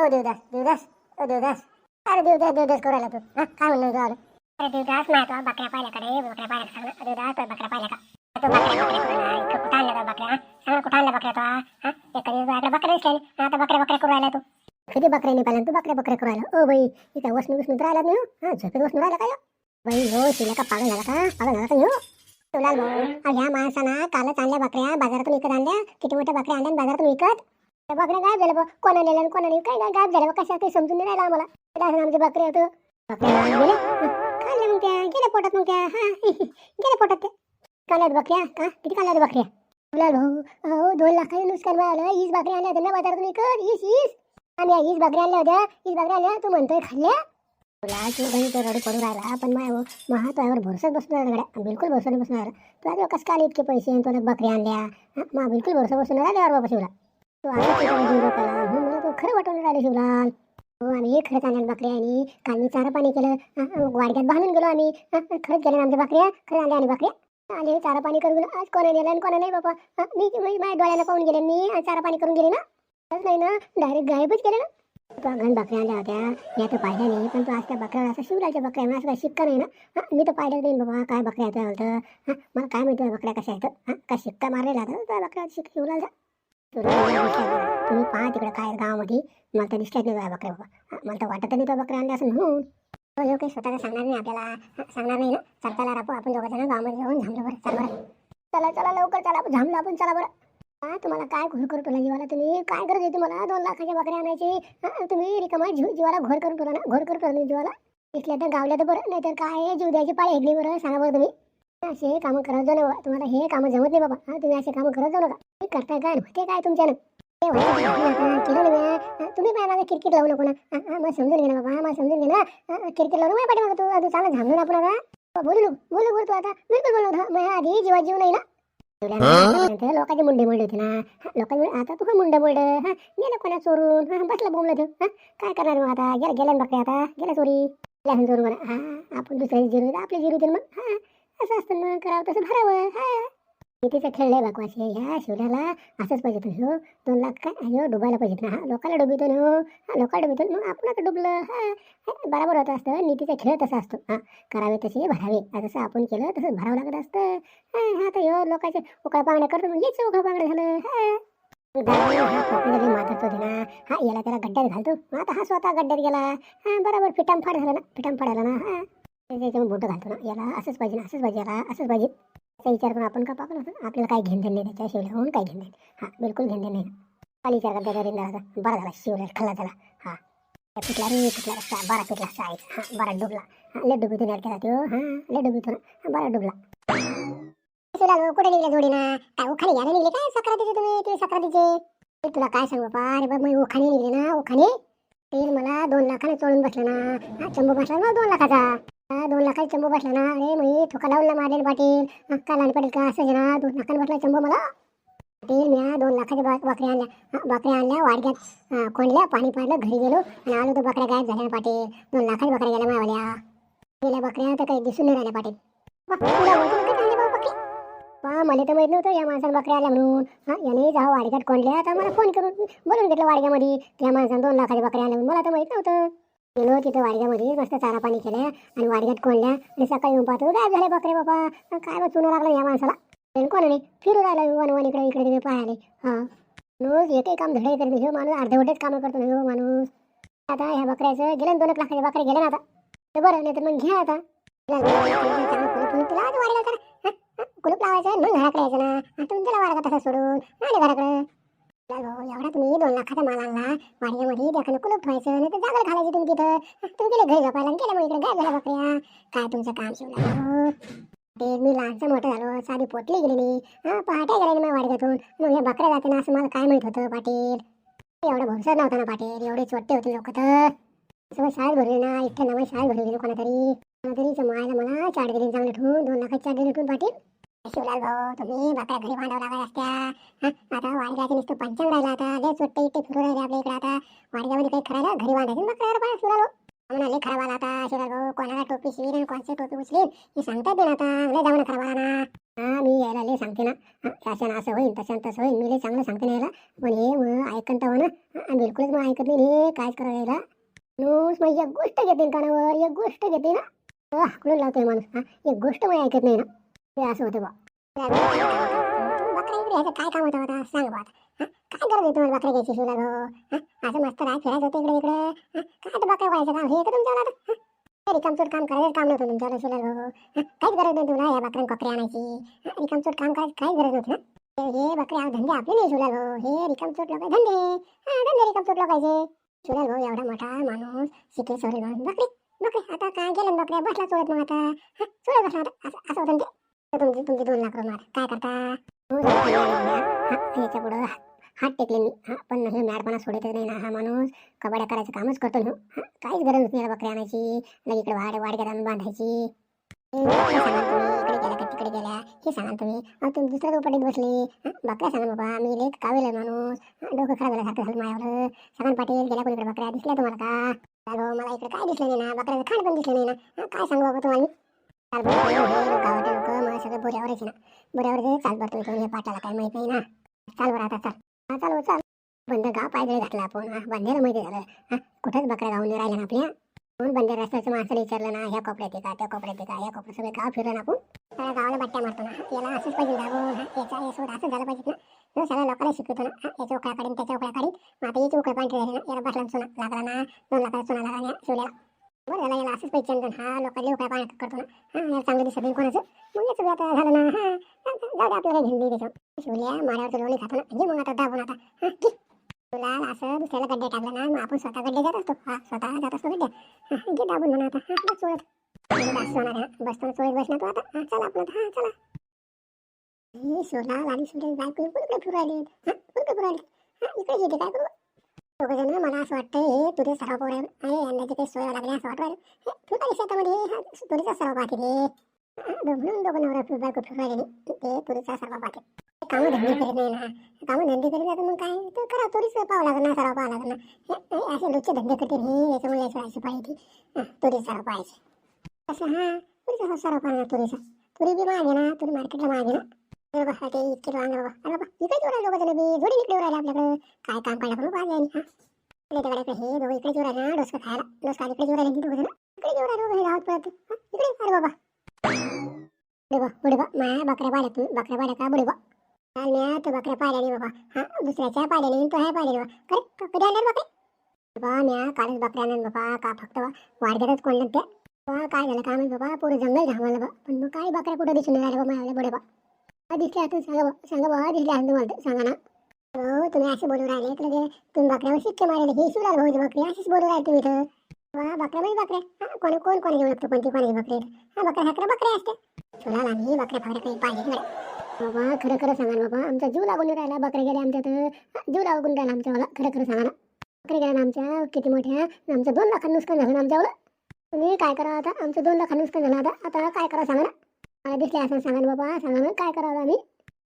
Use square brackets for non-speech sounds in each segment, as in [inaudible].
ओ देवदास देवदास ओ देवदास अरे देवदास देवदास करायला तू. हा काय म्हणलं होतं अरे अरे देवदास नाही तो बकऱ्या पाहिल्याकडे बकऱ्या पाहिल्या सांग ना. देवदास तो बकऱ्या पाहिल्या का? तो बकऱ्या बकऱ्या कुठं आणल्या बकऱ्या? सांग ना, कुठं आणल्या बकऱ्या तो? हा एका दिवस बकऱ्या दिसल्या नाही. आता बकऱ्या बकऱ्या करून राहिला तू. कधी बकऱ्या नाही पाहिल्या तू बकऱ्या बकऱ्या करून राहिला? ओ बाई इथं वसणू विसणूत राहिला नाही हो? हा? झोपेत वसणू राहिला काय हो? बाई हो शिल्या का पागल झाला का? पागल झाला का हो? तुला भाऊ. ह्या माणसानं कालच आणल्या बकऱ्या बाजारातून विकत आणल्या. किती मोठ्या बकऱ्या आणल्या बाजारातून विकत? बकऱ्या गायब झाल्या बा. कोणा नेल्या कोणा नाही काय काय गायब झाल्या बा? कशा काही समजून नाही राहिला आम्हाला? काय असं आमचे बकरे होतं बकऱ्या गेले खाल्ल्या मग त्या? गेल्या पोटात मग त्या? हा. [laughs] गेल्या पोटात त्या. काल्यात बकऱ्या का? किती काल्यात बकऱ्या बोला भाऊ. अहो दोन लाखाचे नुकसान मिळालं ईस बकऱ्या आणल्या होत्या ना बाजारातून विकत ईस ईस आम्ही ईस बकऱ्या आणल्या होत्या. ईस बकऱ्या आणल्या. तू म्हणतोय खाल्ल्या? तुला तू घरी तर रडू पडू राहिला. पण माय महा तुझ्यावर भरोसाच बसून राहिला. गड्या बिलकुल भरोसा नाही बसून राहिला तुला कसं काय इतके पैसे तुला बकऱ्या आणल्या? मा बिलकुल भरोसा बसून राहिला यावर बाबा शिवला. आता हो, मला खरं वाटवलं राहिले शिवलाल. हो आम्ही खरंच आणलं बाकऱ्या आणि काल मी चारा पाणी केलं हा, वाडक्यात बांधून गेलो आम्ही. खरंच गेल्या आमच्या बकऱ्या खरं आणल्या आणि बकऱ्या आले चारा पाणी करून गेलो. आज कोणा नेलं आणि कोणा नाही बाबा मी म्हणजे माझ्या डोळ्याला पाहून गेले मी चारा पाणी करून गेले ना. तसं नाही ना डायरेक्ट गायबच केले ना. तू घन बकऱ्या आल्या होत्या. या तर पाहिल्या नाही पण तू आज त्या बकऱ्याला असं शिवराच्या बकऱ्या असं काही शिक्का नाही ना. मी तर पाहिलं नाही बाबा काय बकऱ्या येतं मला काय माहिती बकऱ्या कशा आहेत. हा, काय शिक्का मारलेला होता त्या बकऱ्या शिक शिवला तुम्ही पहा तिकडे काय गावामध्ये. मला तर दिसल्याच नाही बाबा बकऱ्या बाबा मला तर वाटत नाही त्या बकऱ्या आणल्या असं म्हणून. हो, हो काही स्वतःला सांगणार नाही आपल्याला. सांगणार नाही ना. चल चला रापू आपण दोघं जण गावामध्ये जाऊन झांबलो बरं. चल बरं. चला चला लवकर चला. आपण आपण. चला बरं. हा तुम्हाला काय घोर करून तुला जीवाला? तुम्ही काय गरज आहे तुम्हाला? दोन लाखाच्या बकऱ्या आणायची. हा, तुम्ही रिकामा जीव जीवाला घोर करून तुला ना? घोर करून तुला जीवाला? दिसल्या तर गावल्या तर बरं. नाहीतर काय जीव द्यायची पाळी हेडली बरं. सांगा बरं तुम्ही. असे कामं करत जाऊ नका. तुम्हाला हे कामं जमत नाही बाबा. हा तुम्ही असे कामं करत जाऊ नका. हे करताय काय? होते काय तुमच्यानं? ते केलं तुम्ही पाय माझा क्रिकेट लावू नको ना? मला समजून घे ना बाबा. मला समजून घे ना. लावून किरकिर लावू तू तू चांगला थांबलो ना आपण आता बोलू नको. बोलू बोल तू आता. बिलकुल बोलू नको. माझ्या आधी जीवा जीव नाही ना? लोकांचे मुंडे मोडले होते ना. लोकांनी आता तू मुंडे मुंड हा गेलं कोणा चोरून? हा बसला बोंबला तू हा काय करणार मग आता? गेला गेल्या बकऱ्या आता. गेला चोरी. गेला चोरून म्हणा. हा आपण दुसऱ्याची जिरू आपली जिरू मग. हा असं असतं मग करावं तसं भरावं हा. कितीचं खेळलंय बाकवाशी ह्या शिवल्याला असंच पाहिजे तुम्ही हो. दोन लाख काय? हो डुबायला पाहिजे ना हा लोकाला डुबितो ना हो. हा लोकाला डुबितो मग आपण डुबलं हा. बरोबर होत असतं. नीतीचा खेळ तसा असतो. हा करावे तसे भरावे. जसं आपण केलं तसं भरावं लागत असतं. हा आता ह्यो लोकांचे उकळा पांगड्या करतो म्हणजे याचं उकळा पांगड्या झालं हा. दारू ना हा याला त्याला गड्ड्यात घालतो. मग आता हा स्वतः गड्ड्यात गेला. हा बरोबर फिटाम फाड झाला ना फिटाम फाडायला ना हा. त्याच्यामुळे बोटं घालतो ना. याला असंच पाहिजे ना असंच पाहिजे याला असंच पाहिजे. असा विचार करून आपण का पाहतो ना आपल्याला काय घेण देण नाही त्याच्या शिवल्या होऊन काय घेण देण हा बिलकुल घेण देण नाही. काल विचार करता तरी दादा बरा झाला शिवल्या खाल्ला त्याला. हा. पिटला पिकला रे पिकला रस्ता पिटला पिकला आहे हा बारा डुबला. हा लय डुबितो नाही केला तो हा लय डुबितो ना. बारा डुबला. तुला कुठे निघले जोडीना? काय उखाणे घ्यायला निघले काय? सक्रातीचे तुम्ही ते सक्रातीचे. तुला काय सांगू बापा अरे बाबा मी उखाणे निघले ना उखाणे. तेल मला दोन लाखाने चोळून बसलं ना. हा चंबू बसला मला दोन लाखाचा. हा दोन लाखाचा चंबू बसला ना. अरे मी ठोका लावून ना मारेल पाटील. हा, का पाटील का? असं ना दोन लाखाने बसला चंबू मला. पाटील मी दोन लाखाच्या बक- बकऱ्या आणल्या. बकऱ्या आणल्या वाडग्यात कोंडल्या पाणी पाडलं घरी गेलो आणि आलो तर बकऱ्या गायब झाल्या पाटील. दोन लाखाच्या बकऱ्या गेल्या मावाल्या गेल्या बकऱ्या तर काही दिसून नाही राहिल्या पाटील. वा, मला तर माहीत नव्हतं या माणसानं बकऱ्या आल्या म्हणून. हा याने जाऊ वाडग्यात कोंडल्या तर मला फोन करून बोलून घेतलं वाडग्यामध्ये. त्या माणसानं दोन लाखाच्या बकऱ्या आल्या म्हणून. मला तर माहीत नव्हतं. गेलो तिथं वाडग्यामध्ये मस्त चारा पाणी केल्या आणि वाडग्यात कोंडल्या आणि सकाळी येऊन पाहतो काय झाले बकरे बाबा? काय काय चुना लागलं या माणसाला? त्यानं कोणाने फिरू राहिलं वन वन इकडे इकडे तिकडे पाहायला. हा. माणूस येते काम धडे तर ह्यो माणूस अर्धवटेच कामं करतो ह्यो माणूस. आता ह्या बकऱ्याचं गेलं दोन एक लाखाचे बकरे गेले ना आता. बरं नाही तर मग घ्या आता. कुलूप लावायचं मग घराकडे यायचं ना. तुमच्याला तुम्ही त्याला वाडगा तसा सोडून? आणि घराकडे. तुला भाऊ, एवढा तुम्ही दोन लाखाचा माल आणला वाडग्यामध्ये त्याकडे कुलूप व्हायचं नाही तर जागा घालायची तुम्ही तिथं तुम्ही गेले घरी झोपायला आणि गेले मग इकडे गायब झाल्या बकऱ्या. काय तुमचं काम शिवला? ते मी लहानचं मोठं झालो साधी पोटली गेली मी. हा पहाटे गेले मी वाडग्यातून. मग हे बकऱ्या जाते ना असं मला काय माहीत होतं पाटील? एवढं भरोसा नव्हता ना पाटील. एवढे चोट्टे होते लोक तर. सगळं शाळेत भरले ना इथं नवं शाळेत भरली भरले कोणातरी. कोणातरी मायला मला चार दिली चांगलं ठेवून दोन लाखात चार दिली ठेवून पाटील. शिवलाल भाऊ तुम्ही बकऱ्या घरी बांधावं लागत असत्या. हा, आता वाडग्याचं नुसतं पंचांग राहिला आता. लय सुट्टे इट्टे फिरू राहिले आपल्या इकडे आता. वाडग्यामध्ये काही करायला घरी बांधायचं बकऱ्यावर पाय शिवलाल म्हणा लय खराब आला आता. शिवलाल भाऊ कोणाला टोपी शिवीन आणि कोणाची टोपी उचलीन? हे सांगतात ना आता. लय जाऊन खराब आला ना. हा मी यायला लय सांगते ना. हा, शासन असं होईल तसं तसं होईल मी लय चांगलं सांगते ना याला. पण हे मग ऐकन तर हो ना. बिलकुलच मग ऐकत नाही. हे कायच करावं यायला? नुस मग एक गोष्ट घेते कानावर. एक गोष्ट घेते ना. अ, लावतोय माणूस. हा एक गोष्ट मग ऐकत नाही ना. ते असं होतं बा इकडे ह्याचं काय काम होतं आता? सांग बा आता. काय गरज आहे तुम्हाला बकऱ्या घ्यायची शिवला भाऊ असं मस्त राय फिरायचं होतं इकडे इकडे. काय तर बकऱ्या व्हायचं काम? हे का तुमच्यावर आता हा? रिकामचोट काम करायचं काम नव्हतं तुमच्यावर शिवला भाऊ काहीच गरज नव्हती तुला या बकऱ्या कोकऱ्या आणायची. हा, रिकामचोट काम करायचं काहीच गरज नव्हती ना? हे- हे बकऱ्या धंदे आपले नाही शिवला भाऊ हे रिकामचोट लोक धंदे. हा धंदे रिकामचोट लोकांचे शिवला भाऊ एवढा मोठा माणूस शिके सोडे माणूस बकरी बकरी आता काय गेलं ना बकऱ्या? बसला चोळत मग आता. चोळत बसला आता. असं होतं ते. तर तुमचे तुमचे दोन लाख मार. काय करता? याच्या पुढं हात टेकले मी. हा पण हे मॅडपणा सोडतच नाही ना. हा माणूस कबाड्या करायचं कामच करतो ना. हा, काहीच गरज नाही याला बकरी आणायची लगे इकडे वाड वाडग्यात आणून बांधायची. इकडे गेल्या का तिकडे गेल्या? हे सांगा तुम्ही. अहो तुम्ही दुसऱ्या चौपाटीत बसले. बकऱ्या सांगा बाबा मी लेख कावेल आहे माणूस. डोकं खराब झाल्यासारखं झालं माझ्यावर सांगा पाटील गेल्या कोणीकडे बकऱ्या दिसल्या तुम्हाला का? भाऊ मला इकडे काय दिसलं नाही ना. बकऱ्याचं खाण पण दिसलं नाही ना. काय सांगू बाबा तुम्हाला मी? चाल ना. बोऱ्यावर जे चाल बरं तुम्ही हे पाटाला काय माहीत नाही ना. चाल बरं आता चाल. हा चाल हो, चाल बंद गाव पायदळ घातला आपण. हा बंदेला माहिती झालं. हा कुठंच बकऱ्या गावून राहिल्या ना आपल्या. म्हणून बंदे रस्त्याचं माणसाला विचारलं ना ह्या कपड्यात का त्या कपड्यात का ह्या कपड्यात सगळे गाव फिरलं ना आपण. सगळ्या गावाला बट्ट्या मारतो ना. याला असंच पाहिजे दाबून हा याचा यासोबत असंच झालं पाहिजे ना. तो सगळ्या लोकांना शिकवतो ना हा याच्या उकळ्या काढीन त्याच्या उकळ्या काढीन. मग आता याची उकळ पाणी झाली ना. याला बसला सोना लागला ना दोन लाखाला सोना लागला शिवल्याला मग याला याला असंच पैसे चंदन. हा लोकांनी उकळ्या पाण्यात करतो ना. हा याला चांगलं दिसत नाही कोणाचं. मग याचं बी आता झालं ना. हा जाऊ दे आपल्याला घेऊन त्याच्यावर शिवल्या माड्यावरचं लोणी खातो ना. घे मग आता दाबून आता. हा की तुला असं दुसऱ्याला गड्डे टाकलं ना मग आपण स्वतः गड्डे जात असतो. हा स्वतः जात असतो गड्डे हा घे दाबून म्हणा आता. हा बस चोळत बस होणार हा. बसताना चोळत बसणार ना तू आता. हा चला आपलं हा चला. ही सोला आणि सुरेश बायको कुणीकडे फिरू राहिली? हा कुणीकडे फिरू राहिली? हा इकडे येते काय करू? दोघं मला असं वाटतं हे तुझे सराव पोर आहे यांना अंड्याची काही सोय लागली असं वाटतं हे फिरता शेतामध्ये हा तुरीचा सराव पाहते रे म्हणून दोघं नवरा फिरू बायको फिरू राहिली ते तुरीचा सराव पाहते. कामं धंदे करीत नाही ना. कामं धंदे करीत नाही मग काय? तर करा तुरीच पाहावं लागणार ना सराव पाहावं लागणार ना. असे रोजचे धंदे करते हे याच्यामुळे याची अशी पाहिजे ती. तुरी सराव पाहायची. असं हा तुरीचा सराव पाहणार तुरीचा. तुरी बी मागे ना तुरी मार्केटला मागे ना. अरे बाबा ते इतके वांग बाबा अरे बाबा इकडे येऊ लोक दोघं बी जोडी इकडे येऊ राहिले आपल्याकडे. काय काम काढलं पण पाहिजे आणि हा? इकडे तिकडे हे दोघं इकडे येऊ राहिले ना डोसकं खायला. डोसका इकडे येऊ राहिले दोघं जण. इकडे येऊ राहिले दोघं गावात पळत इकडे अरे बाबा. बुडबा बुडबा माया बकऱ्या पाड्या तुम्ही बकऱ्या पाड्या का बुडबा काल म्या तो बकऱ्या पाड्या नाही बाबा. हा दुसऱ्याच्या पाड्या नाही तो ह्या पाड्या बाबा. बा कधी आणणार बकरे बाबा म्या कालच बकऱ्या आणणार बाबा. का फक्त बा? वाढग्यातच कोणलं ते बा काय झालं काय माहिती बाबा? पुरं जंगल झामाला बा. पण मग काय बकऱ्या कुठं दिसून नाही राहिल्या बा माझ्या बुडे बा दिसल्या आता सांगा सांगा बाबा दिसल्या असं तुम्हाला सांगा ना. हो तुम्ही असे बोलू राहिले. तर तुम्ही बकऱ्यावर शिक्के मारले हे शिवला भाऊची बकरी असेच बोलू राहिले तुम्ही तर वा बकऱ्या म्हणजे बकऱ्या. हा कोण कोण कोण घेऊ लागतो? कोणती कोणाची बकरी हा बकऱ्या ह्याकडे बकऱ्या असते शिवला आम्ही बकऱ्या फाकऱ्या काही पाहिजे बाबा खरं खरं सांगा ना बाबा आमचा जीव लागून राहिला. बकऱ्या गेल्या आमच्या तर जीव लागून राहिला आमच्या. मला खरं खरं सांगा ना. बकऱ्या गेल्या आमच्या. किती मोठ्या. आमचं दोन लाखांना नुकसान झालं आमच्यावर. तुम्ही काय करा आता? आमचं दोन लाखांना नुकसान झालं आता. आता काय करा सांगा ना. मला दिसले असं सांगा ना बाबा सांगा ना काय करावं आम्ही?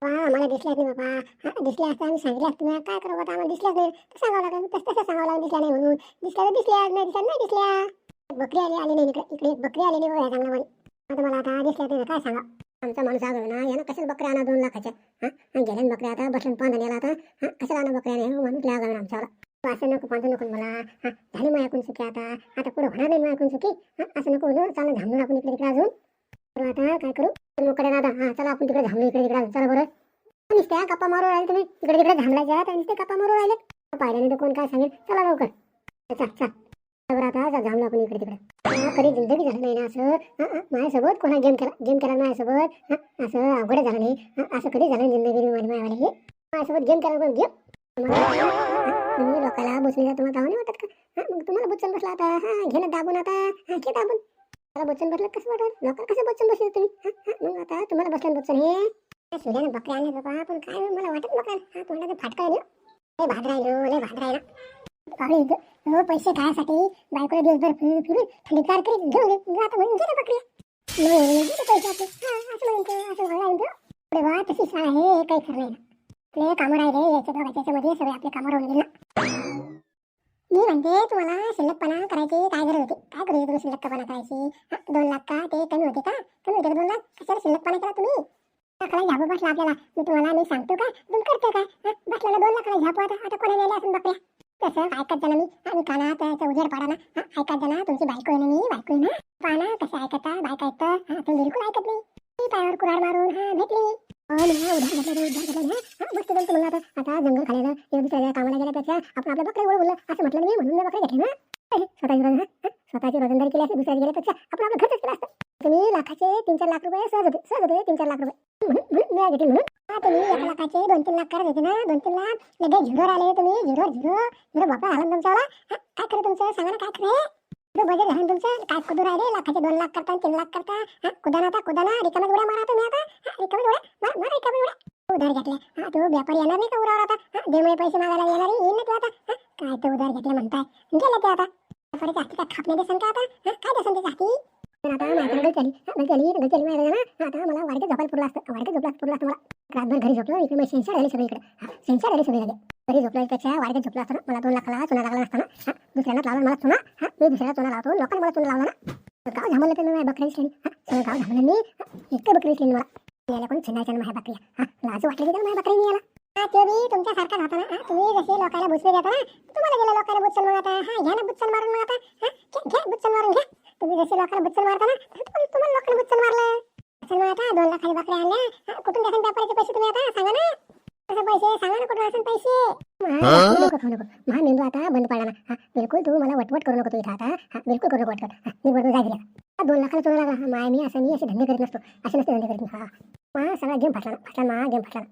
हा आम्हाला दिसल्याच नाही बाबा. दिसले दिसल्या आम्ही सांगितलं असतं. ना काय करावं आम्हाला दिसल्याच नाही. तर सांगावं लागेल तसं तसं सांगावं लागेल दिसल्या नाही म्हणून. दिसल्या तर दिसल्या नाही दिसल्या नाही दिसल्या. बकरी आली आली नाही इकडे इकडे बकरी आली नाही बघा चांगला आता मला आता दिसल्या तर काय सांगा आमचा माणूस आगळ ना यानं कशाच बकऱ्या आणा दोन लाखाच्या? हां? आणि गेल्यान बकऱ्या आता बसून पांधन याला आता. हां कशाला आणा बकऱ्या नाही हो, म्हणून लागला आमच्यावर. असं नको पाहतो नको मला हां झाली माझ्या ऐकून चुकी आता. आता पुढे होणार नाही माझ्या ऐकून चुकी हा असं नको होऊ चांगलं थांबून आपण इकडे इकडे अजून. तर आता काय करू? मोकडे दादा. हा चला आपण तिकडे थांबलो इकडे तिकडे चला बरं. नुसत्या गप्पा मारू राहिले तुम्ही. इकडे तिकडे थांबलायच्या आणि नुसते गप्पा मारू राहिले. पाहिल्याने तर कोण काय सांगेल? चला लवकर. चल चल बरं आता जा थांबलो आपण इकडे तिकडे. कधी जिंदगी झालं नाही ना असं? माझ्यासोबत कोणा गेम केला गेम केला माझ्यासोबत? हा, असं अवघड झालं नाही. हा, असं कधी झालं जिंदगी माझी मायवाली? हे? माझ्यासोबत गेम केला पण गेम? तुम्ही लोकांना बसले तुम्हाला धावणे वाटत का? हा, मग तुम्हाला बुचल बसला आता. हा घे ना दाबून आता. हा घे दाबून. मला बुचन बसलं कसं वाटत लोकांना कसं बुचन बसले तुम्ही? मग आता तुम्हाला बसलं बुचन हे. सूर्यानं बकरी बकऱ्या बाबा पण काय मला वाटत लोकांना हा तोंडाचं फाटका येईल ना हो. लय राहिलो लय भाग राहिला. हो पैसे खायसाठी बायकोला दिवसभर फिरून फिरून थंडीकार करीत घेऊन घे आता म्हणून घे ना बकऱ्या. पैसे असं म्हणतो असं पुढे बा आहे काही खरं नाही. आपले कामं राहिले याच्या दोघांच्या याच्यामध्ये सगळे आपले कामं राहून गेले ना. मी म्हणते तुम्हाला शिल्लकपणा करायची काय गरज होती काय करू तुम्ही शिल्लकपणा करायची हा, दोन लाख का ते कमी होते का कमी होते का दोन लाख कशाला शिल्लकपणा केला तुम्ही लाखाला झापू बसला आपल्याला मी तुम्हाला मी सांगतो का तुम्ही करतो का हा, बसल्याला दोन लाखाला झापू आता आता कोणा नेले असून बकऱ्या तसं ऐकत जाणं मी आणि कानात त्याचा उजेड पाडा ना हा, ऐकत जाणं तुमची बायको आहे ना मी बायको आहे ना पाना कसं ऐकता बायक ऐकतं हा तुम्ही बिलकुल ऐकत नाही पायावर कुराड मारून हा भेटली हो ना उधार घेतलं रे, उधार घेतलं हा हा, मस्त बोलतो म्हणलं आता आता जंगल खाल्यानं किंवा दुसऱ्या कामाला गेल्यापेक्षा आपण आपल्या बकरे वळ बोललं. असं म्हटलं मी म्हणून मी बकरे घेतले ना. स्वतःची रोज स्वतःची रोजंदारी केली असते दुसऱ्या गेल्यापेक्षा आपण आपलं घरच केलं असतं. तुम्ही लाखाचे तीन चार लाख रुपये सहज होते सहज होते तीन चार लाख रुपये. म्हणून म्हणून मी घेतली म्हणून. हा तुम्ही एका लाखाचे दोन तीन लाख करत होते ना दोन तीन लाख. लगेच झिरो आले तुम्ही झिरो झिरो. झिरो बापा झाला ना तुमच्यावाला काय खरं तुमचं? सांगा ना काय खरं आहे? बजेट घालून तुमचं? काय कुदू राहिले? लाखाचे दोन लाख करता तीन लाख करता. हा, कुदाना आता कुदाना रिकाम्या उड्या मारा तुम्ही आता. हा, रिकाम्या उड्या मार मार रिकाम्या उड्या. उधार घेतल्या हा तो व्यापारी येणार नाही का उरावर आता? हा, पैसे मागायला येणार येईल ना तू आता? काय तो उधार घेतले म्हणताय? गेले ते आता. व्यापारी जास्ती काय खापणे देसन का आता? काय देसन आता माझ्या ना आता मला वाडीत झोपायला पुरला असतं. वाडीत झोपला पुरला असतं मला. रातभर घरी झोपलो इकडे मग सेन्सर सगळी इकडे सेन्सर सगळी लगे घरी झोपल्यापेक्षा झोपला असताना मला दोन लाखाला चुना लागला असताना. हा, दुसऱ्यांना लावला मला चुना. हा, मी दुसऱ्याला चुना लावतो लोकांना मला चुना लावला ना गाव ते मी बकरी गाव मी. इतकं बकरी मला. याला कोण छिंडायच्या माझ्या बकरी हा लाजू वाटली की माझ्या बकरी याला. हा ते बी तुमच्यासारखाच होता ना? हा, तुम्ही जसे लोकांना बुचवे देता ना तुम्हाला गेल्या लोकांना बुचल मग आता हा घ्या ना बुचल मारून मग आता. हा घ्या बुचल मारून घ्या. तुम्ही जसे लोकांना बुचल मारता ना तुम्हाला लोकांना बुचल मारलं. बुचल मग आता दोन लाखाची बकरी आणल्या. कुठून द्याल व्यापाराचे पैसे तुम्ही आता? सांगा ना. कसं पैसे सांगा ना असेल पैसे. नको खाऊ नको महा मेंदू आता बंद पडला. ना हा बिलकुल तू मला वटवट करू नको तू इथं आता. हा बिलकुल करू नको वटवट. हा मी बरोबर जागी हा, दोन लाखाला चोरा लागला. हा, माय मी असं मी असे धंदे करीत नसतो. असे नसते धंदे करीत मी. हा. सगळा गेम फाटला मा गेम फाटला ना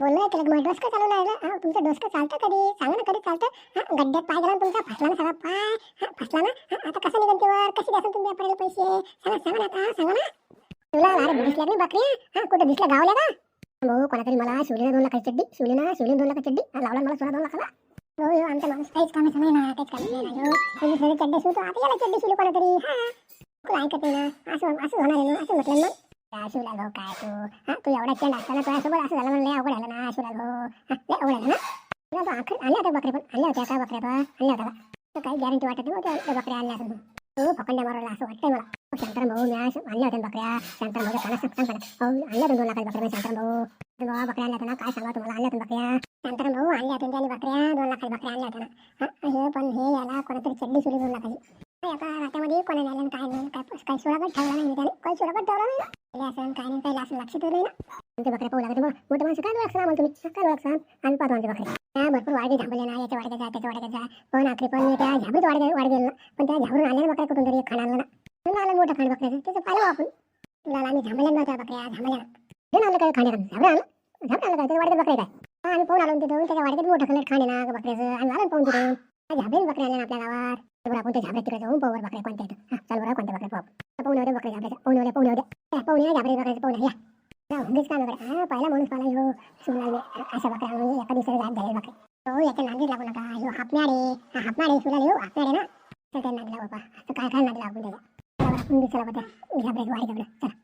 बोललोय त्याला मग डोसकं चालू लागलं? हा तुमचं डोसकं चालतं कधी? सांगा ना कधी चालतं? हा गड्ड्यात पाय गेला तुमचा फसला ना सगळा पाय. हा फसला ना? हा आता कसं निघन तेवर कशी द्याल तुम्ही व्यापाऱ्याला पैसे? सांगा सांगा ना आता सांगा ना. तुला अरे दिसल्या नाही बकरी हा कुठं दिसल्या? गावल्या का? भाऊ कोणातरी मला शिवलेला दोन लाखाची चड्डी शिवलीना शिवलीन दोन लाखाची चड्डी. लावला मला सोळा दोन लाखाला. हो हो आमचा माणूस काहीच कामाचं नाही ना काहीच कामाचं नाही ना. हो चड्डी शिवतो चड्डी शिवली कोणातरी. हा तुला ऐकत नाही ना. असं असं होणार ना असं म्हटलं काय भाऊ हो, काय तू. हा तू एवढा चेंड असताना तुझ्यासोबत असं झालं म्हणलं अवघड ना शिवलाल भाऊ लय अवघड हो. ना. तुला तो आखर आणल्या होत्या बकऱ्या पण आणल्या होत्या का बकऱ्या पण? आणल्या होत्या का? काही गॅरंटी वाटत नाही हो, बकऱ्या आणल्या असं तू फकंड्या मारवला असं वाटतंय मला. शांताराम भाऊ मी आज आणल्या होत्या बकऱ्या. शांताराम भाऊ काना सांग सांग आणल्या दोन लाखाच्या बकऱ्या शांताराम भाऊ. बाबा बकऱ्या आणल्या होत्या ना काय सांगा तुम्हाला? आणल्या होत्या बकऱ्या. शांताराम भाऊ आणल्या होत्या त्याने बकऱ्या. दोन लाखाच्या बकऱ्या आणल्या होत्या ना हे पण हे याला कोणातरी चड्डी सुली दोन लाखाची. काय आता रात्यामध्ये कोणा झालं काय नाही. काय काही सुरागत ठेवला नाही त्याने. काही ठेवला नाही. ना असं काय नाही. काही असं लक्षात नाही ना. बकऱ्या पाहू लागते मग मोठे माणसं काय आम्हाला तुम्ही? काय आम्ही पाहतो त्या भरपूर झांबले ना. याच्या त्याच्या पण आखरी पण त्या झाबरीत वाडगे वाढ गेलं पण त्या झाबरून आल्या बकऱ्या कुठून तरी खाणार ना. म्हणून आलं मोठा खाण बकऱ्याचं. त्याचं पाहिलं आपण. तुला आम्ही झांबल्या नव्हत्या बकऱ्या झांबल्या घेऊन काय खाणे झाबरे आलं? झाबरे आलं काय? त्याच्या वाडगे काय? हा, आम्ही पाहून आलो तिथं त्याच्या वाडग्यात मोठं खाली खाणे ना बकऱ्याचं. आम्ही आलो पाहून तिथून. झाबरेन बकऱ्या आल्या आपल्या गावात. बरं आपण त्या झाबऱ्यात तिकडे? जाऊन बकऱ्या कोणत्या आहेत. बरं कोणत्या बकऱ्या पाहू पाहून बकऱ्या पाहून पाहून पाहून या पाहून या. काय बकऱ्या हा पहिला माणूस पाहिला हो अशा बकऱ्या म्हणजे एका दिवसाला जात झाले बकरे. हो याच्या नांदी लागू नका. हापणारे हा हापणारे हापणारे ना? तर त्या बाबा. असं काय काय नांदी लागू त्याच्या चला बरं, चला दिसला बघा झाबऱ्याची वाडी जवळ चला.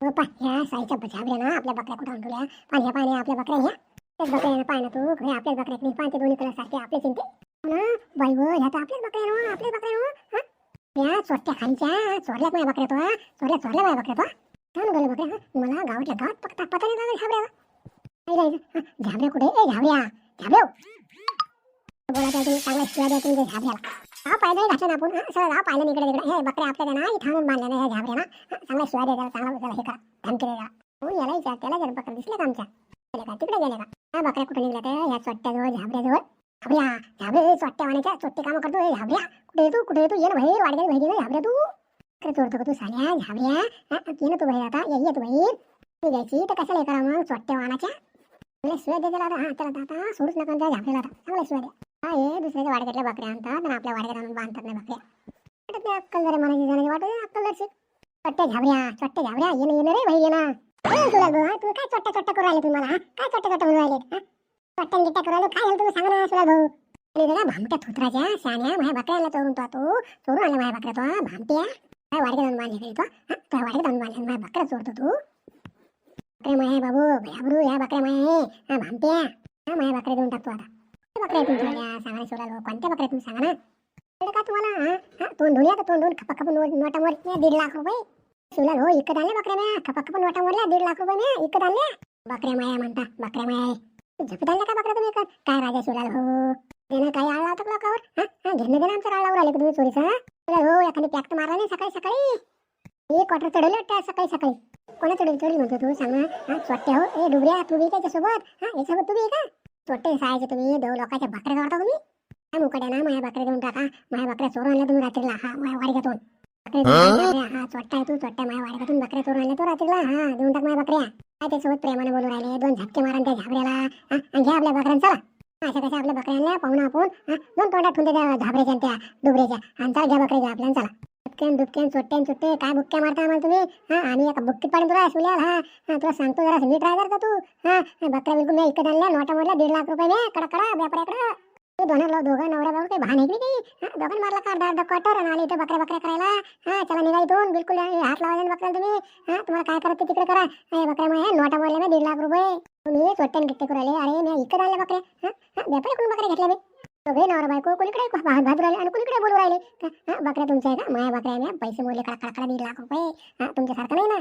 हो ह्या साईच्या झाबऱ्या ना आपल्या बकऱ्या कुठं आणून ठेवल्या? पाणी पाणी आपल्या बकऱ्या ह्या. त्याच बकऱ्या पाय ना तू हे आपल्याच बकऱ्या नाही पाहते दोन्ही कलर सारखे आपले चिंते. ना बाई व ह्या तर आपल्याच बकऱ्या ना आपल्याच बकऱ्या ना या चोरट्या खालच्या चोरल्यात माझ्या बकऱ्या तो चोरल्या चोरल्या माझ्या बकऱ्या तो छान गेले बकऱ्या मला गावातल्या गावात पकता पता नाही लागला झाबऱ्याला झाबऱ्या कुठे? ए झाबऱ्या झाबऱ्या हो. बोला तुम्ही चांगला शिवाय द्या तुम्ही झाबऱ्याला हा पाहिलं घातलं ना आपण. सर हा सगळं पाहिलं इकडे तिकडे. हे बकऱ्या आपल्या ना इथं आणून बांधल्या ना ह्या झाबऱ्या ना चांगला शिवाय द्या चांगला त्याला हे करा. धमकी द्या हो याला विचार त्याला जर बकऱ्या दिसल्या का आमच्या? गेले का? तिकडे गेले का? हा बकऱ्या कुठे निघल्या त्या? ह्या चोट्ट्याजवळ झाबऱ्याजवळ झाबऱ्या झाबरे चोट्ट्या वाण्याच्या चोट्टे कामं करतो. हे झाबऱ्या कुठे येतो कुठे येतो ये ना बाहेर वाडग्यात बाहेर ये ना झाबऱ्या तू. इकडे चोरतो तू? साल्या झाबऱ्या हा, ये ना तू बाहेर आता. ये तू बाहेर. तू तर कशाला हे करा मग? चोट्ट्या वाणाच्या चांगल्या शिवाय दे आता. हा त्याला आता- आता सोडूच नका त्या झाबऱ्याला आता. चांगल्या शिवाय द्या हा हे दुसऱ्याच्या वाडक्यातल्या बकऱ्या आणतात आणि आपल्या वाडक्यात आणून बांधतात नाही बकऱ्या. वाटत नाही अक्कल जरा मनाची जाण्याची वाटत नाही अक्कल दर्शी चट्ट्या झाबऱ्या चट्ट्या झाबऱ्या येणं येणं रे भाई येणं. ना तुला भाऊ, तू काय चट्ट्या चट्ट्या करू राहिले तुम्हाला हा? काय चट्ट्या चोट्ट्या म्हणून राहिले चट्ट्या गिट्ट्या करू राहिले? काय झालं तुम्ही सांगा ना सुला भाऊ. आणि जरा भामट्या थुत्राच्या शाण्या माझ्या बकऱ्याला चोरून तो तू चोरून आला माझ्या बकऱ्या तो भामट्या. काय वाडगे जाऊन बांधले तो हा? काय वाडक्यात जाऊन बांधले माझ्या बकऱ्या चोरतो तू. बकऱ्या माय बाबू भयाबरू या बकऱ्या माय भामट्या. हा माझ्या बकऱ्या देऊन टाकतो आता. बकऱ्या आहेत तुमच्या? सांगा ना शिवलाल भाऊ कोणत्या बकऱ्या तुम्ही सांगा ना. कळलं का तुम्हाला? हा तोंड धुण्या तर तोंड धुवून खपा खपून नोटावर दीड लाख रुपये. सुलाल हो इकत आणल्या बकऱ्या म्या. कपा खप वाटा मोडल्या दीड लाख रुपये म्या. इकत आणल्या बकऱ्या माया म्हणता बकऱ्या माया झपत आणल्या का बकऱ्या तुम्ही इकत? काय राजा सुलाल हो त्यानं काही आळला होता का लोकावर? हा घेणं देणं आमचं राळावर आले का तुम्ही चोरीचा सुलाल हो एखादी पॅक तर मारला नाही सकाळी सकाळी. एक क्वार्टर चढवले वाटतं सकाळी सकाळी. कोणा चढवली चढली म्हणतो तू सांग ना. हा चोट्टे हो ए डुबऱ्या तू बी त्याच्यासोबत. हा याच्यासोबत तू बी का? चोट्टे सायचे तुम्ही देऊ लोकांच्या बकऱ्या काढता तुम्ही. काय मुकड्या ना माझ्या बकऱ्या देऊन टाका. माझ्या बकऱ्या चोरून आणल्या तुम्ही रात्रीला. हा माझ्या वाडग्यातून हा? चोट्टा आहे तू चोट्टा माझ्या वाडग्यातून बकऱ्या चोरून आणल्या तो रात्रीला. हा देऊन टाक माझ्या बकऱ्या काय त्यासोबत प्रेमाने बोलू राहिले? दोन झटके मारा त्या झाबऱ्याला. हा आणि घ्या आपल्या बकऱ्यांचा चला. अशा कशा आपल्या बकऱ्या आणल्या? पाहून आपण. दोन तोंडात ठेवून त्या झाबऱ्याच्या त्या डुबऱ्याच्या. आणि चला घ्या बकऱ्या घ्या आपल्याला चला. दुपक्यान दुपक्यान चोट्ट्यान चोट्टे काय बुक्क्या मारता आम्हाला तुम्ही? हा आम्ही एका बुक्कीत पाडून तुला सुल्याल हा हा तुला सांगतो जरा नीट राहा जर का तू. हा हा, बकऱ्या बिलकुल मी इकडे आणल्या नोटा मोडल्या दीड लाख रुपये मी कडा कडा व्यापाऱ्याकडं ते दोन लो दोघं नवऱ्या बाबा काही भान आहे की नाही हा, दोघांना मारला का अर्धा अर्धा क्वार्टर आणि आले इथं बकऱ्या बकऱ्या करायला? हा चला निघा इथून बिलकुल हात लावायला बकऱ्या तुम्ही. हा तुम्हाला काय करत तिकडे करा. बकऱ्या मग नोटा मोडल्या मी दीड लाख रुपये. तुम्ही चोट्ट्यान गिट्टे करायला अरे मी इकडे आणल्या बकऱ्या. हा हा व्यापारी कोण बकऱ्या घेतल्या मी दोघे नवरा बायको कोणीकडे भात भात राहिले आणि कोणीकडे बोलू राहिले? का? बकऱ्या तुमच्या आहे का माया बकऱ्या आहे पैसे मोरले कडा कडा दीड लाख रुपये. तुमच्यासारखं नाही ना.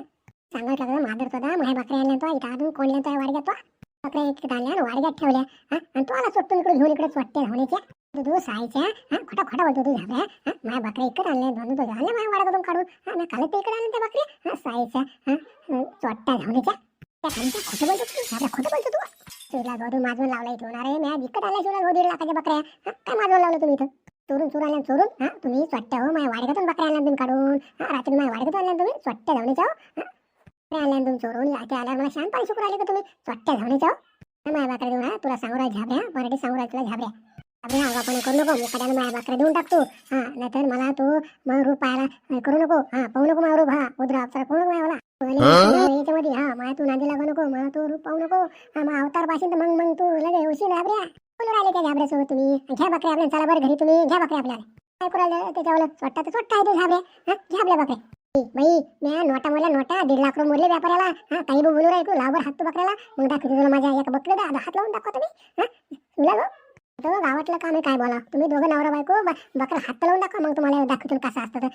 सांगायचं लागलं मादर तो माया बकऱ्या आणल्या तो इथं अजून कोण तो वाडग्यात तो. बकऱ्या इकडे आणल्या आणि वाडग्यात ठेवल्या. हा आणि तो आला सुटून इकडे घेऊन इकडे चोट्टे होण्याच्या. तू तू सायच्या हा? खोटा खोटा बोलतो तू झाल्या हा? माझ्या बकऱ्या इकडे आणल्या दोन तो झाल्या माझ्या वाड्यातून काढून. हा मी काल ते इकडे आणल्या त्या बकऱ्या. हा सायच्या हा? चोट्ट्या धावण्याच्या त्या खालीच्या खोटं बोलतो तू झाल्या खोटं बोलतो तू. शिवला गौरी माझून लावला इथून. अरे मी विकत आल्या शिवला हो दीड लाखाच्या बकऱ्या. हा, काय माझून लावलं तुम्ही इथं? चोरून चोर आल्या चोरून? हा तुम्ही स्वट्ट्या हो माझ्या वाडग्यातून बकऱ्या आणल्या तुम्ही काढून. हा रात्री माझ्या वाडग्यातून आणल्या तुम्ही? स्वट्ट्या धावण्याच्या हो हा, बकऱ्या आणल्या तुम्ही चोरून लाटे आल्या मला शांत पाणी सुकू राहिले का तुम्ही? स्वट्ट्या धावण्याच्या हो माझ्या बकऱ्या देऊन हा तुला सांगू राहिले झाबऱ्या. मराठी सांगू राहिले तुला झाबऱ्या. झाबऱ्या आगापणा करू नको. मुकाट्यानं माझ्या बकऱ्या देऊन टाकतो. हा नाहीतर मला तू मग रूप पाहायला करू नको. हा पाहू नको माझा रूप. हा उद्रा अप्सरा पाहू नको मला याच्यामध्ये हा? मला तू नादी लागू नको मला तू रूप पाहू नको. मग अवतार पाशील तर मग मग तू लगे राहिले त्या तुम्ही? घ्या बकऱ्या आपल्या चला बरं घरी तुम्ही घ्या बकऱ्या आपल्याला. काय करू राहिले त्याच्यावर स्वट्टा तर स्वट्टा आहे ते झाबऱ्या हा घ्या आपल्या बकऱ्या. ए, बाई म्या नोटा मोडल्या नोटा दीड लाख रुपये मोडले व्यापाऱ्याला. हा काही बी बोलू राहिले तू लावर हात तू बकऱ्याला. मग दाखवते तुला माझ्या एका बकऱ्या दा- हात लावून दाखवा तुम्ही. हा तुला गो. तो गावातलं काम आहे काय बोला तुम्ही दोघं नवरा बायको बकरा हात लावून दाखवा मग तुम्हाला दाखवतील कसं असतं तर.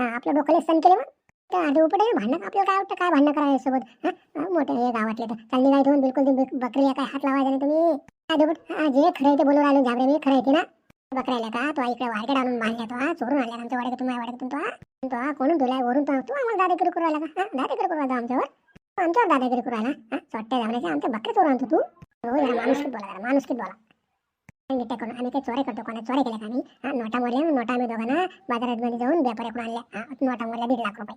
हा आपल्या डोक्याला सण केले मग. तर आधी उपटे भांडण आपल्याला काय वाटतं? काय भांडण करायचं सोबत हा? मोठे हे गावातले तर. चालली नाही ठेवून बिलकुल बकरीला काय हात लावायचा नाही तुम्ही. काय दुपट जे खरं ते बोलून राहिले झाबरे मी खरं येते ना. बकऱ्याला का? तो इकडे वाडकडे आणून बांधल्या तो हा चोरून आल्या आमच्या वाड्यातून माझ्या वाड्यातून तो हा. तो हा कोणून तुला वरून तो तू आम्हाला दादागिरी करू आला का? हा दादागिरी करू आला आमच्यावर? आमच्यावर दादागिरी करू आला हा चोट्ट्या जाण्याचे आमच्या बकरे चोर आणतो तू. हो जरा माणुसकीत बोला जरा माणुसकीत बोला. गिट्ट्या करून आम्ही काही चोरे करतो कोणा चोरे केल्या का आम्ही? हा नोटा मोडल्या नोटा आम्ही दोघांना बाजारात मध्ये जाऊन व्यापाऱ्याकडून आणल्या? हा, नोटा मोडल्या दीड लाख रुपये.